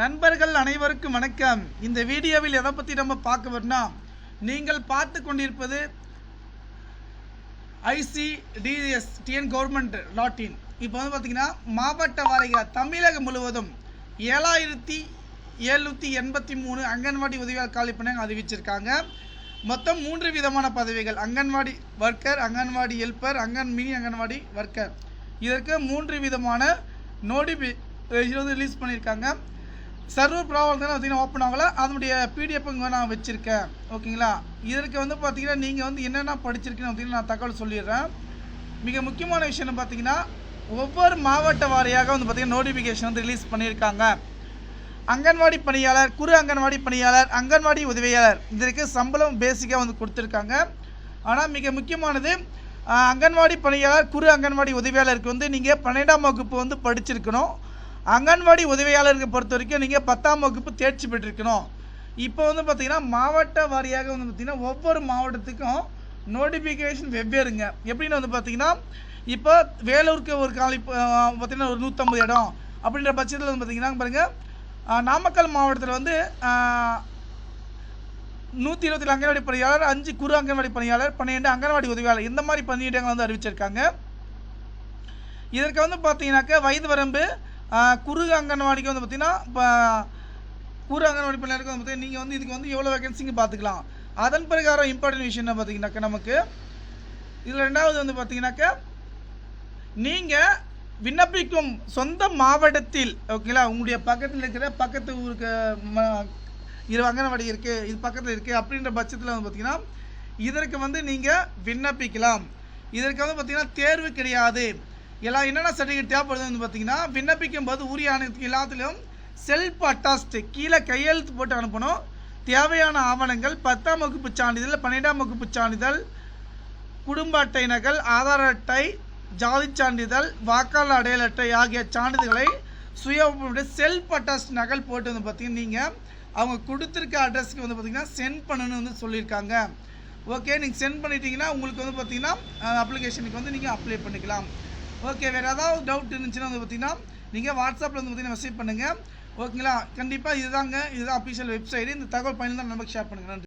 நண்பர்கள் அனைவருக்கும் வணக்கம். இந்த வீடியோவில் எதை பற்றி நம்ம பார்க்க வரணும் நீங்கள் பார்த்து கொண்டிருப்பது ஐசிடிஎஸ் டிஎன் கவர்மெண்ட் லாட்டின் இப்போ வந்து பார்த்தீங்கன்னா மாவட்ட வாரியாக தமிழகம் முழுவதும் ஏழாயிரத்தி எழுநூற்றி எண்பத்தி மூணு அங்கன்வாடி உதவியாளர் காலி பண்ண அறிவிச்சிருக்காங்க. மொத்தம் மூன்று விதமான பதவிகள். அங்கன்வாடி ஒர்க்கர் அங்கன்வாடி ஹெல்ப்பர் அங்கன் மினி அங்கன்வாடி ஒர்க்கர் இதற்கு மூன்று விதமான நோட்டிஃபிகேஷன் வந்து ரிலீஸ் பண்ணியிருக்காங்க. சர்வர் ப்ராப்ளம் பார்த்தீங்கன்னா ஓப்பன் ஆகல. அதனுடைய பிடிஎஃப் இங்கே நான் வச்சுருக்கேன். ஓகேங்களா? இதற்கு வந்து பார்த்தீங்கன்னா நீங்கள் வந்து என்னென்ன படிச்சிருக்கீங்க அப்படின்னு நான் தகவல் சொல்லிடுறேன். மிக முக்கியமான விஷயம்னு பார்த்தீங்கன்னா ஒவ்வொரு மாவட்ட வாரியாக வந்து பார்த்திங்கன்னா நோட்டிஃபிகேஷன் வந்து ரிலீஸ் பண்ணியிருக்காங்க. அங்கன்வாடி பணியாளர் குறு அங்கன்வாடி பணியாளர் அங்கன்வாடி உதவியாளர் இதற்கு சம்பளம் பேசிக்காக வந்து கொடுத்துருக்காங்க. ஆனால் மிக முக்கியமானது அங்கன்வாடி பணியாளர் குறு அங்கன்வாடி உதவியாளருக்கு வந்து நீங்கள் பன்னெண்டாம் வகுப்பு வந்து படிச்சிருக்கணும். அங்கன்வாடி உதவியாளருக்கு பொறுத்த வரைக்கும் நீங்கள் பத்தாம் வகுப்பு தேர்ச்சி பெற்றிருக்கணும். இப்போ வந்து பார்த்தீங்கன்னா மாவட்ட வாரியாக வந்து பார்த்திங்கன்னா ஒவ்வொரு மாவட்டத்துக்கும் நோட்டிஃபிகேஷன் வெவ்வேறுங்க. எப்படின்னு வந்து பார்த்தீங்கன்னா இப்போ வேலூருக்கு ஒரு காலி பார்த்திங்கன்னா ஒரு நூற்றம்பது இடம். அப்படின்ற பட்சத்தில் வந்து பார்த்தீங்கன்னா பாருங்கள் நாமக்கல் மாவட்டத்தில் வந்து நூற்றி இருபத்தி அங்கன்வாடி பணியாளர் அஞ்சு குறு அங்கன்வாடி பணியாளர் பன்னிரெண்டு அங்கன்வாடி உதவியாளர். இந்த மாதிரி பணியிடங்கள் வந்து அறிவிச்சிருக்காங்க. இதற்கு வந்து பார்த்தீங்கன்னாக்கா வயது வரம்பு குறுகு அங்கன்வாடிக்கு வந்து பார்த்தீங்கன்னா இப்போ குறு அங்கன்வாடி பிள்ளைக்கு வந்து பார்த்தீங்கன்னா நீங்கள் வந்து இதுக்கு வந்து எவ்வளோ வேகன்சிங்க பார்த்துக்கலாம் அதன் பிரகாரம் இம்பார்ட்டன்ட் விஷயம் என்ன பார்த்தீங்கன்னாக்கா நமக்கு இதில் ரெண்டாவது வந்து பார்த்தீங்கன்னாக்கா நீங்கள் விண்ணப்பிக்கும் சொந்த மாவட்டத்தில் ஓகேங்களா உங்களுடைய பக்கத்தில் இருக்கிற பக்கத்து ஊருக்கு ம- இரு அங்கன்வாடி இருக்குது இது பக்கத்தில் இருக்குது அப்படின்ற பட்சத்தில் வந்து பார்த்தீங்கன்னா இதற்கு வந்து நீங்கள் விண்ணப்பிக்கலாம். இதற்கு வந்து பார்த்தீங்கன்னா தேர்வு கிடையாது. எல்லாம் என்னென்ன சர்டிஃபிகேட் தேவைப்படுது வந்து பார்த்தீங்கன்னா விண்ணப்பிக்கும் போது உரிய அனைத்து எல்லாத்துலேயும் செல்ஃப் அட்டாஸ்ட் கீழே கையெழுத்து போட்டு அனுப்பணும். தேவையான ஆவணங்கள் பத்தாம் வகுப்பு சான்றிதழ் பன்னிரெண்டாம் வகுப்பு சான்றிதழ் குடும்ப அட்டை நகல் ஆதார் அட்டை ஜாதி சான்றிதழ் வாக்காளர் அடையாள அட்டை ஆகிய சான்றிதழ்களை சுய செல்ஃப் அட்டாஸ்ட் நகல் போட்டு வந்து பார்த்தீங்கன்னா நீங்கள் அவங்க கொடுத்துருக்க அட்ரஸ்க்கு வந்து பார்த்தீங்கன்னா சென்ட் பண்ணணும்னு வந்து சொல்லியிருக்காங்க. ஓகே நீங்கள் சென்ட் பண்ணிட்டீங்கன்னா உங்களுக்கு வந்து பார்த்தீங்கன்னா அப்ளிகேஷனுக்கு வந்து நீங்கள் அப்ளை பண்ணிக்கலாம். ஓகே வேறு ஏதாவது டவுட் இருந்துச்சுன்னா வந்து பார்த்தீங்கன்னா நீங்கள் வாட்ஸ்அப்பில் வந்து பார்த்தீங்கன்னா மெசேஜ் பண்ணுங்கள் ஓகேங்களா கண்டிப்பாக இதுதாங்க இதுதான் அஃபிஷியல் வெப்சைட் இந்த தகவல் பயணம் தான் நமக்கு ஷேர் பண்ணுங்கள் நன்றி.